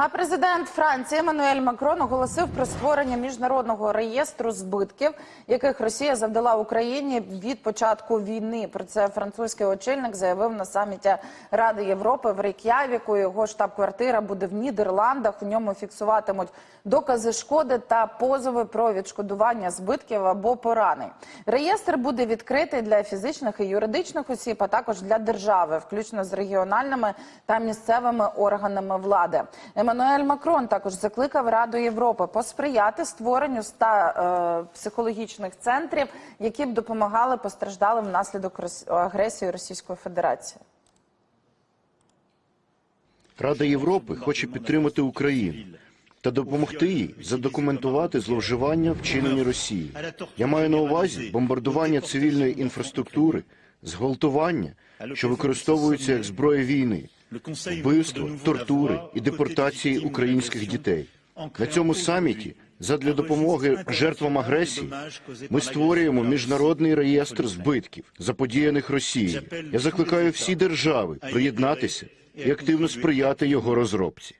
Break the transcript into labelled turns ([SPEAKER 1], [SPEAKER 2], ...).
[SPEAKER 1] А президент Франції Еммануель Макрон оголосив про створення міжнародного реєстру збитків, яких Росія завдала Україні від початку війни. Про це французький очільник заявив на саміті Ради Європи в Рейк'явіку. Його штаб-квартира буде в Нідерландах. У ньому фіксуватимуть докази шкоди та позови про відшкодування збитків або поранень. Реєстр буде відкритий для фізичних і юридичних осіб, а також для держави, включно з регіональними та місцевими органами влади. Еммануель Макрон також закликав Раду Європи посприяти створенню ста е, психологічних центрів, які б допомагали постраждалим внаслідок агресії Російської Федерації.
[SPEAKER 2] Рада Європи хоче підтримати Україну та допомогти їй задокументувати зловживання, вчинені Росією. Я маю на увазі бомбардування цивільної інфраструктури, зґвалтування, що використовуються як зброя війни, вбивство, тортури і депортації українських дітей. На цьому саміті задля допомоги жертвам агресії ми створюємо міжнародний реєстр збитків, заподіяних Росією. Я закликаю всі держави приєднатися і активно сприяти його розробці.